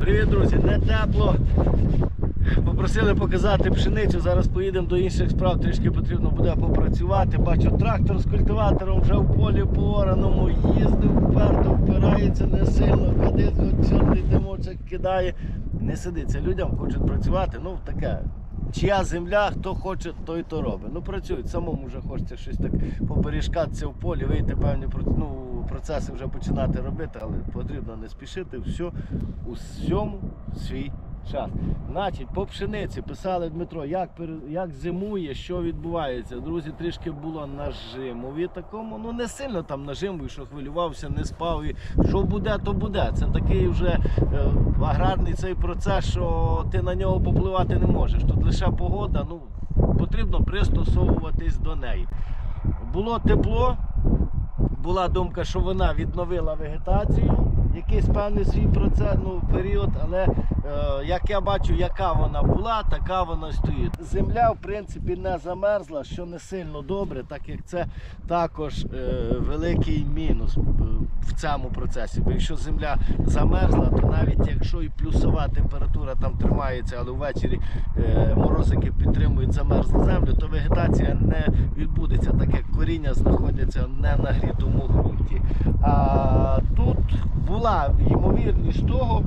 Привіт, друзі! Не тепло. Попросили показати пшеницю. Зараз поїдемо до інших справ. Трішки потрібно буде попрацювати. Бачу, трактор з культиватором вже в полі по ораному. Їздив вперто, впирається не сильно, кадить, хоч чорний димочок кидає. Не сидиться. Людям хочуть працювати. Ну таке. Чия земля, хто хоче, той то робить. Ну працюють, самому вже хочеться щось так поперішкатися в полі, вийти певні ну, процеси вже починати робити, але потрібно не спішити, все у всьому свій час. Значить, по пшениці писали Дмитро, як, як зимує, що відбувається. Друзі, трішки було нажимові такому, ну не сильно там нажимові, що хвилювався, не спав. І що буде, то буде. Це такий вже е, аграрний цей процес, що ти на нього попливати не можеш. Тут лише погода, ну потрібно пристосовуватись до неї. Було тепло, була думка, що вона відновила вегетацію, якийсь певний свій процес, ну, період, але як я бачу, яка вона була, така вона стоїть. Земля, в принципі, не замерзла, що не сильно добре, так як це також е, великий мінус е, в цьому процесі. Бо якщо земля замерзла, то навіть якщо і плюсова температура там тримається, але ввечері е, морозики підтримують замерзлу землю, то вегетація не відбудеться, так як коріння знаходяться не на грітому ґрунті. А тут була ймовірність того,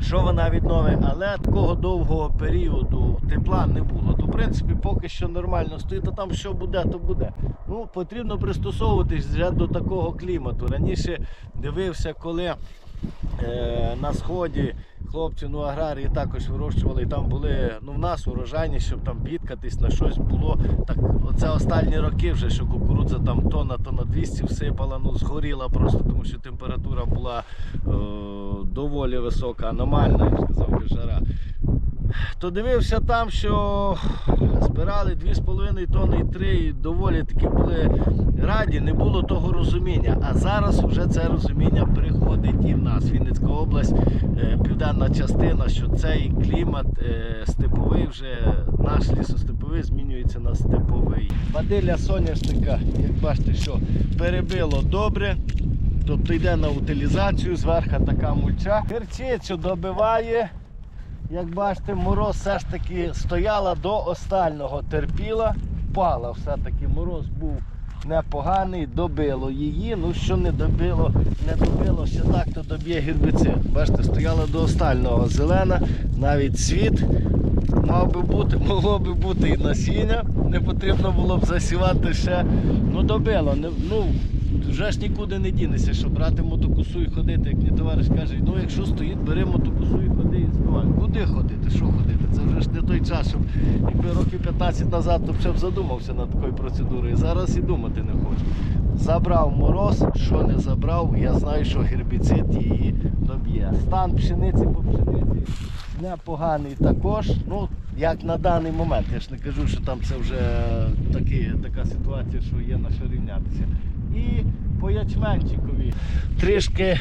що вона відновить, але такого довгого періоду тепла не було. То в принципі поки що нормально стоїть, а там що буде, то буде. Ну, потрібно пристосовуватись вже до такого клімату. Раніше дивився, коли е, на сході хлопці, ну аграрії також вирощували, і там були ну в нас урожайні, щоб там бідкатись на щось було. Так оце останні роки вже, що кукурудза там тонна, тонна 200 всипала, ну згоріла просто, тому що температура була е, доволі висока, аномальна, я б сказав, жара. То дивився там, що збирали 2,5 тонни і 3, і доволі таки були раді, не було того розуміння. А зараз вже це розуміння приходить і в нас. Вінницька область, е, південна частина, що цей клімат е, степовий вже наш лісостеповий змінюється на степовий. Бадилля соняшника, як бачите, що перебило добре. Тобто йде на утилізацію, зверху така мульча. Гірчицю добиває. Як бачите, мороз все ж таки стояла до останнього, терпіла, впала. Все-таки мороз був непоганий, добило її. Ну що не добило, не добило, ще так, то доб'є гербіцид. Бачите, стояла до останнього зелена, навіть цвіт. Мав би бути, могло би бути і насіння, не потрібно було б засівати ще. Ну добило. Не, ну, вже ж нікуди не дінешся, що брати мотокусу і ходити, як мені товариш каже, ну якщо стоїть, бери мотокусу і ходи і збивай. Куди ходити? Що ходити? Це вже ж не той час, щоб якби років 15 назад, то ще б задумався над такою процедурою. Зараз і думати не хочу. Забрав мороз, що не забрав, я знаю, що гербіцид її доб'є. Стан пшениці по пшениці непоганий також. Ну, як на даний момент. Я ж не кажу, що там це вже такі, така ситуація, що є на що рівнятися. І по ячменчикові. Трішки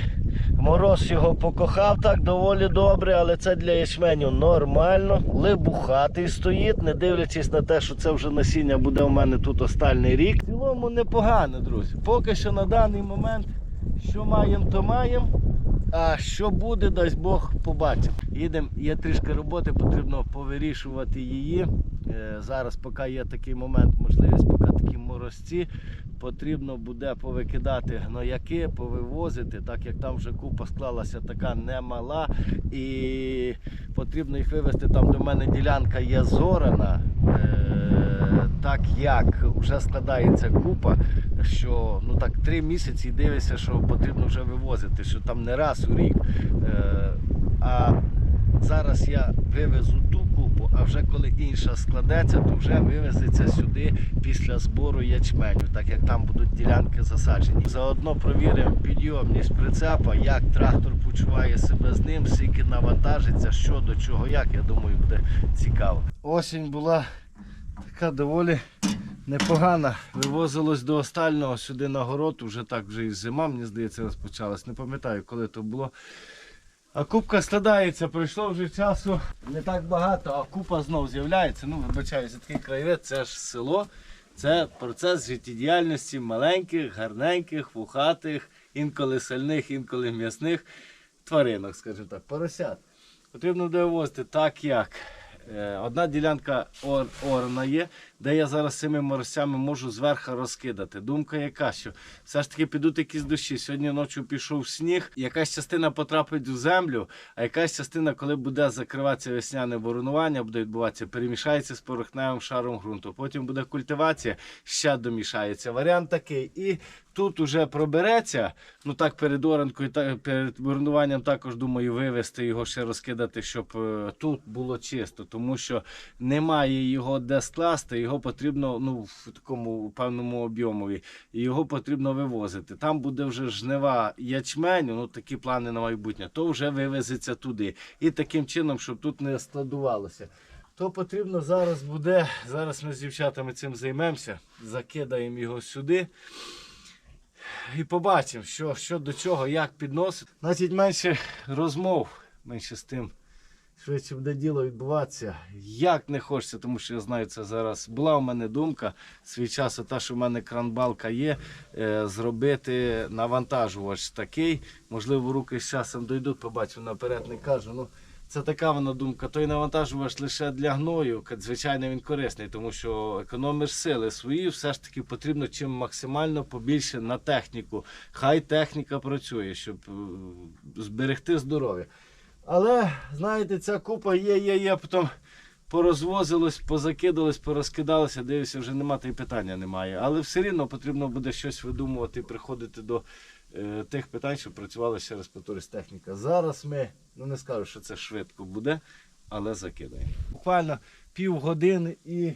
мороз його покохав так доволі добре, але це для ячменю нормально. Либухатий стоїть, не дивлячись на те, що це вже насіння буде у мене тут остальний рік. В цілому непогано, друзі. Поки що на даний момент, що маємо, то маємо. А що буде, дасть Бог побачимо. Їдемо, є трішки роботи, потрібно повирішувати її. Е, Зараз, поки є такий момент, можливість, поки такі морозці, потрібно буде повикидати гнояки, повивозити, так як там вже купа склалася така немала. І потрібно їх вивезти. Там до мене ділянка є зорана. Е, Так як вже складається купа, що ну так три місяці дивишся, що потрібно вже вивозити, що там не раз у рік. Е, А зараз я вивезу а вже коли інша складеться, то вже вивезеться сюди після збору ячменю, так як там будуть ділянки засаджені. Заодно провіримо підйомність прицепа, як трактор почуває себе з ним, скільки навантажиться, що до чого, як. Я думаю, буде цікаво. Осінь була така доволі непогана. Вивозилось до остального сюди на город, вже так вже і зима, мені здається, розпочалась. Не пам'ятаю, коли то було. А кубка складається, пройшло вже часу не так багато, а купа знов з'являється. Ну, вибачаюся, такий краєвид, це ж село. Це процес життєдіяльності маленьких, гарненьких, вухатих, інколи сальних, інколи м'ясних тваринок, скажімо так, поросят. Потрібно довозити так, як одна ділянка ор, орна є, де я зараз цими моросями можу зверху розкидати. Думка яка, що все ж таки підуть якісь дощі. Сьогодні ночі пішов сніг, якась частина потрапить в землю, а якась частина, коли буде закриватися весняне боронування, буде відбуватися, перемішається з порохневим шаром ґрунту. Потім буде культивація, ще домішається. Варіант такий. І тут уже пробереться. Ну так перед оранкою, та перед боронуванням також думаю вивести його ще розкидати, щоб е, тут було чисто, тому що немає його де скласти. Його потрібно ну в такому певному об'ємові. І його потрібно вивозити. Там буде вже жнива ячменю, ну такі плани на майбутнє, то вже вивезеться туди. І таким чином, щоб тут не складувалося. То потрібно зараз буде. Зараз ми з дівчатами цим займемося, закидаємо його сюди. І побачимо, що, що до чого, як підносити. Значить, менше розмов, менше з тим. Швидше буде діло відбуватися. Як не хочеться, тому що я знаю це зараз. Була у мене думка свій час, та, що в мене кранбалка є, е, зробити навантажувач такий. Можливо, руки з часом дойдуть, побачу наперед, не кажу. Ну, це така вона думка. Той навантажувач лише для гною. Звичайно, він корисний, тому що економиш сили свої, все ж таки потрібно чим максимально побільше на техніку. Хай техніка працює, щоб е, зберегти здоров'я. Але, знаєте, ця купа є, є, є, потім порозвозилось, позакидалось, порозкидалося, дивишся, вже нема, та й питання немає. Але все рівно потрібно буде щось видумувати і приходити до е, тих питань, щоб працювала ще раз повторюсь, техніка. Зараз ми, ну не скажу, що це швидко буде, але закидаємо. Буквально півгодини і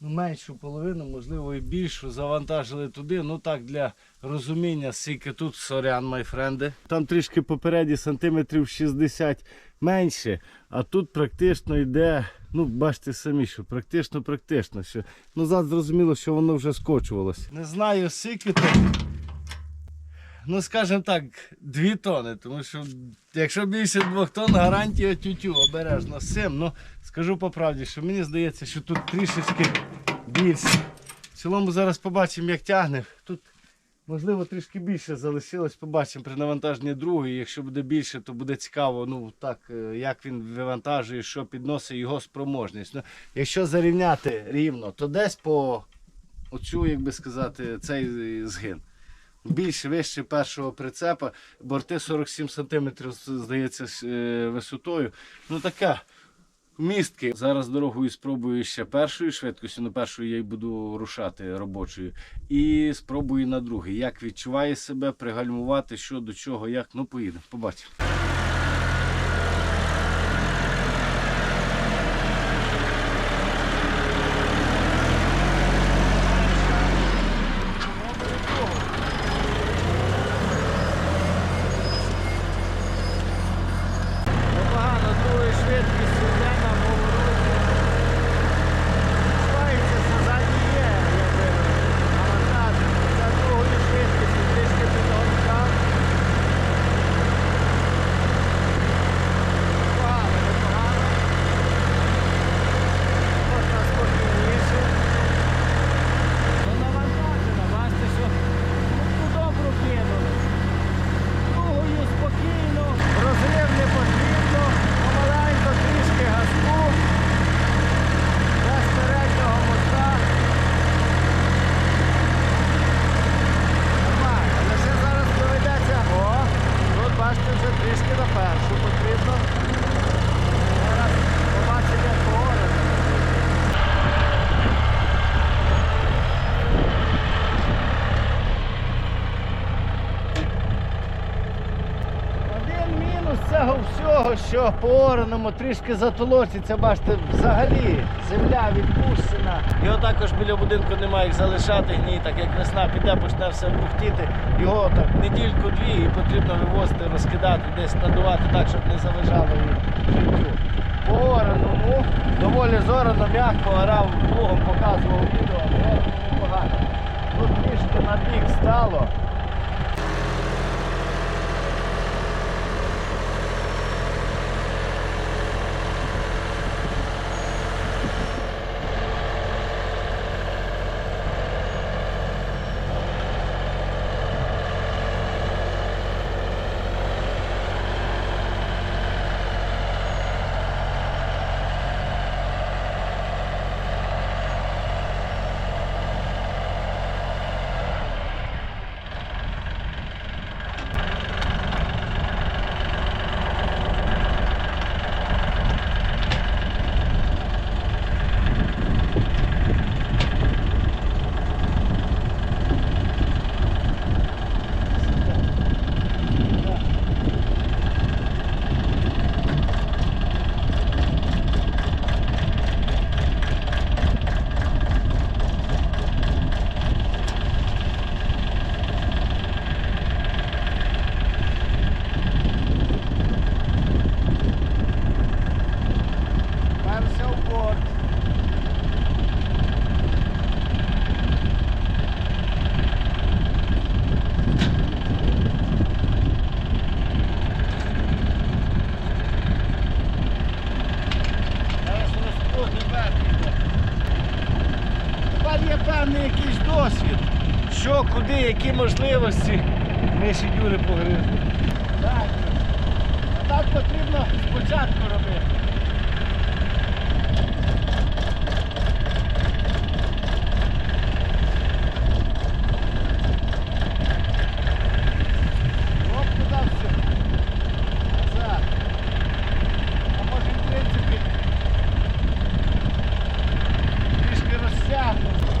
ну, меншу половину, можливо, і більшу завантажили туди. Ну так, для розуміння, скільки тут сорян, май френди. Там трішки попереді сантиметрів 60 менше, а тут практично йде. Ну, бачите самі, що практично, практично. Що, ну, зараз зрозуміло, що воно вже скочувалося. Не знаю, скільки тут. Ну, скажімо так, дві тони, тому що якщо більше двох тонн, гарантія тютю обережно з цим. Ну, скажу по правді, що мені здається, що тут трішечки більше. В цілому зараз побачимо, як тягне. Тут, можливо, трішки більше залишилось. Побачимо при навантаженні другої. Якщо буде більше, то буде цікаво, ну так, е, як він вивантажує, що підносить його спроможність. Ну, якщо зарівняти рівно, то десь по оцю, як би сказати, цей згин. Більше вище першого прицепа, борти 47 см, здається, е, висотою. Ну таке. Містки. Зараз дорогою спробую ще першою швидкістю, на першою я й буду рушати робочою. І спробую на другий. Як відчуває себе, пригальмувати, що до чого, як. Ну, поїдемо, побачимо. Непогано, другою швидкістю йде на повороті. Відчувається, що ззаді є, якби навантаження. За другою швидкістю трішки підгонка. Непогано, непогано. Можна спокійніше. Ну навантажена, бачите, що ну, добру кинули. Другою спокійно, розрив не потрібно, помаленько трішки газку, без переднього моста. Нормально, лише зараз доведеться. О, тут бачите, вже трішки на першу потрібно. Зараз побачимо, як погорить. Один мінус цього що по трішки затолочиться, бачите, взагалі земля відпущена. Його також біля будинку немає як залишати гній, так як весна піде, почне все бухтіти. Його так недільку-дві і потрібно вивозити, розкидати, десь надувати так, щоб не заважало їй життю. По доволі зорано, м'яко орав плугом, показував відео, але непогано. Тут трішки на бік стало. певний якийсь досвід. Що, які можливості миші дюри погризли. Так. А так потрібно спочатку робити. Оп, туди все. Назад. А може, в принципі, трішки розтягнути.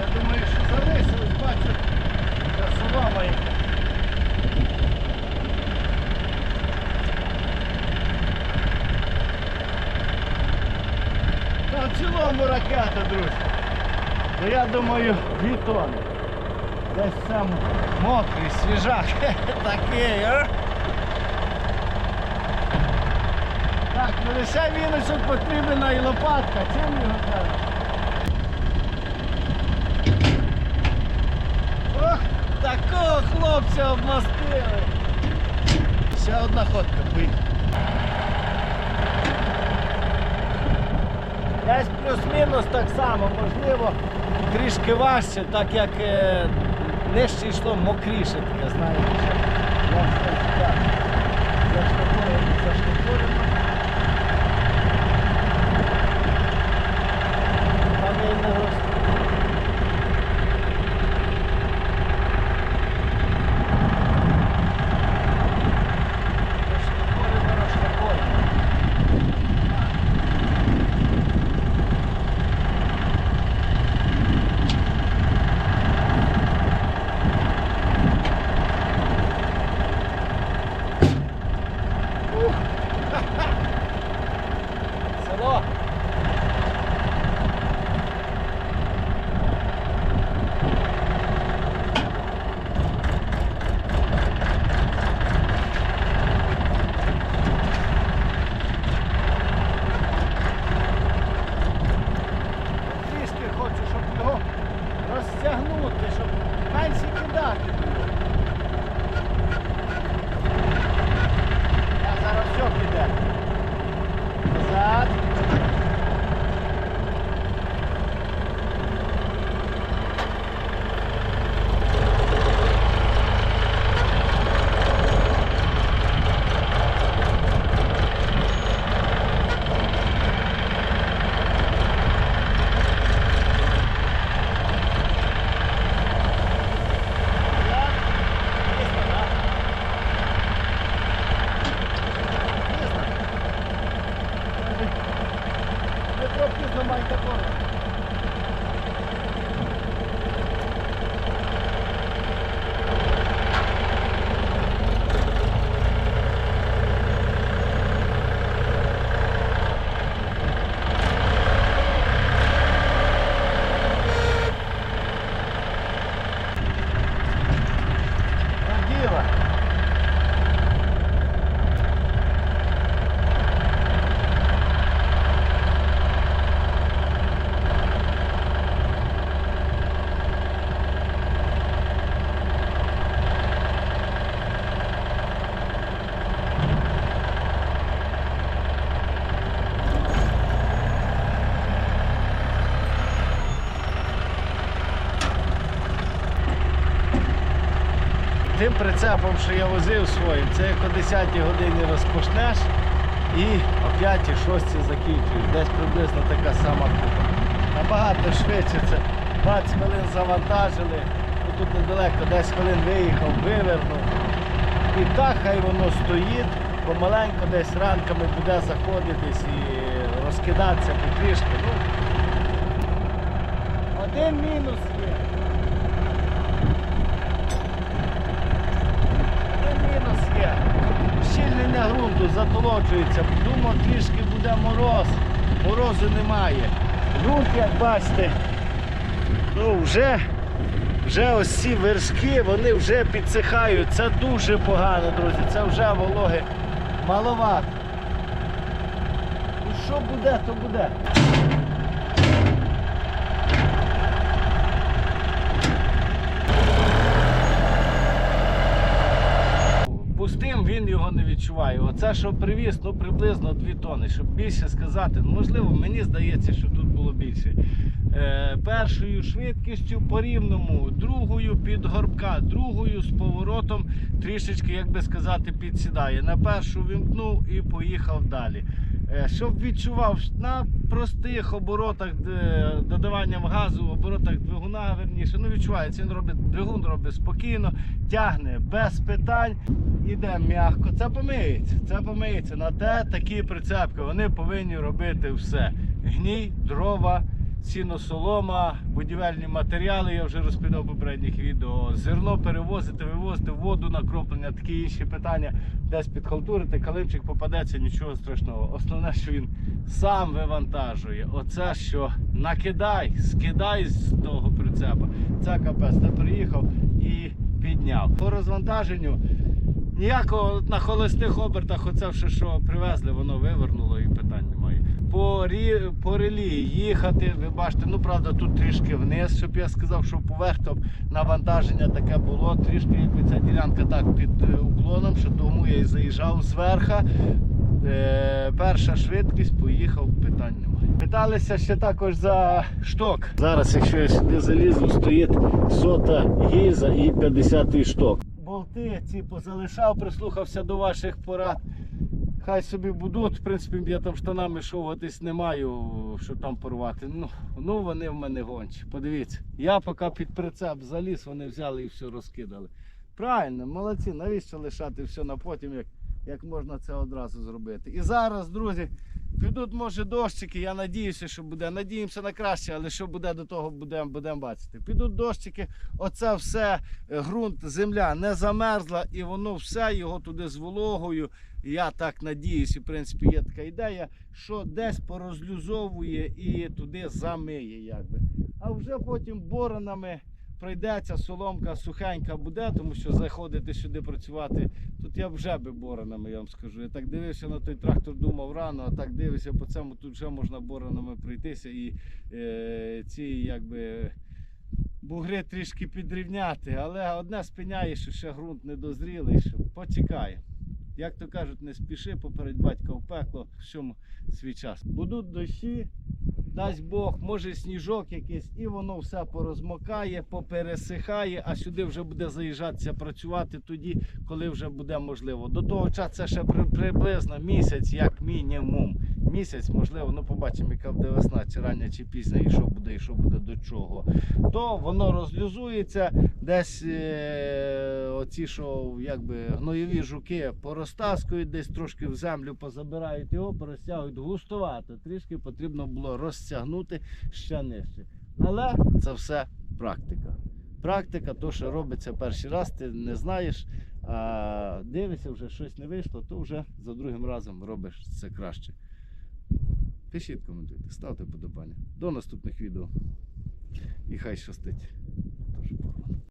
Я думаю, що залишилось, бачу, красова моя. Та в цілому ракета, друзі. Я думаю. Десь сам мокрий, свіжак. Такий, а? Так, ну лише віночок потрібна і лопатка. Чим його треба? Ох, такого хлопця обмастили. Ще одна ходка поїхала. Десь плюс-мінус так само, можливо, трішки важче, так як е, нижче йшло мокріше таке, знаєте. Я вам скажу так. Тим прицепом, що я возив своїм, це як о 10 годині розпочнеш і о 5-6 закінчуєш. Десь приблизно така сама купа. Набагато швидше це 20 хвилин завантажили, ну, тут недалеко, 10 хвилин виїхав, вивернув. І так хай воно стоїть, помаленько десь ранками буде заходитись і розкидатися потрішки. Ну, один мінус є. Ґрунту затолочується. Думав, трішки буде мороз. Морозу немає. Ґрунт, як бачите, ну вже, вже ось ці вершки, вони вже підсихають. Це дуже погано, друзі. Це вже вологи маловато. Ну що буде, то буде. Пустим він його не відчуває. Оце, що привіз, ну приблизно 2 тони. Щоб більше сказати, ну, можливо, мені здається, що тут було більше. Е, першою швидкістю по рівному, другою під горбка, другою з поворотом трішечки, як би сказати, підсідає. На першу вімкнув і поїхав далі. Е, щоб відчував на простих оборотах додаванням газу, оборотах двигуна, верніше, ну відчувається, він робить двигун робить спокійно, тягне без питань, іде м'яко. Це помиється, це помиється. На те такі прицепки. Вони повинні робити все. Гній, дрова, сіно, солома, будівельні матеріали. Я вже розповідав в попередніх відео. Зерно перевозити, вивозити, воду накроплення, такі інші питання. Десь підхалтурити, калимчик попадеться, нічого страшного. Основне, що він сам вивантажує. Оце що накидай, скидай з того прицепа. Це капець, ти приїхав і підняв. По розвантаженню ніякого на холостих обертах, оце все, що привезли, воно вивернуло. По, рі, по релі їхати, ви бачите, ну правда, тут трішки вниз, щоб я сказав, що поверх там навантаження таке було, трішки якби ця ділянка так під е, уклоном, що тому я і заїжджав зверху. Е, перша швидкість, поїхав, питань немає. Питалися ще також за шток. Зараз, якщо я сюди залізу, стоїть сота гіза і 50-й шток. Болти ці позалишав, прислухався до ваших порад. Хай собі будуть. В принципі, я там штанами шовгатись не маю, що там порвати. Ну, ну вони в мене гончі. Подивіться, я поки під прицеп заліз, вони взяли і все розкидали. Правильно, молодці, навіщо лишати все на потім, як, як можна це одразу зробити. І зараз, друзі, підуть, може, дощики, я надіюся, що буде. Надіємося на краще, але що буде до того, будемо будем бачити. Підуть дощики, оце все, е, ґрунт, земля не замерзла, і воно все його туди з вологою. Я так надіюсь, і в принципі є така ідея, що десь порозлюзовує і туди замиє. якби. А вже потім боронами прийдеться, соломка сухенька буде, тому що заходити сюди працювати. Тут я вже би боронами, я вам скажу. Я так дивився на той трактор, думав рано, а так дивився по цьому, тут вже можна боронами пройтися і е, ці якби. Бугри трішки підрівняти, але одне спиняє, що ще ґрунт не дозрілий, що почекає. Як то кажуть, не спіши поперед батька в пекло, всьому свій час. Будуть дощі, дасть Бог, може сніжок якийсь, і воно все порозмокає, попересихає, а сюди вже буде заїжджатися працювати тоді, коли вже буде можливо. До того часу це ще при- приблизно місяць, як мінімум. Місяць, можливо, ну побачимо, яка буде весна, чи рання, чи пізня, і що буде, і що буде до чого. То воно розлюзується, десь е, оці, що якби гноєві жуки порозтаскують, десь трошки в землю позабирають його, порозтягують густувато. Трішки потрібно було розтягнути ще нижче. Але це все практика. Практика, то, що робиться перший раз, ти не знаєш, а дивишся, вже щось не вийшло, то вже за другим разом робиш це краще. Пишіть, коментуйте, ставте подобання. До наступних відео. І хай щастить.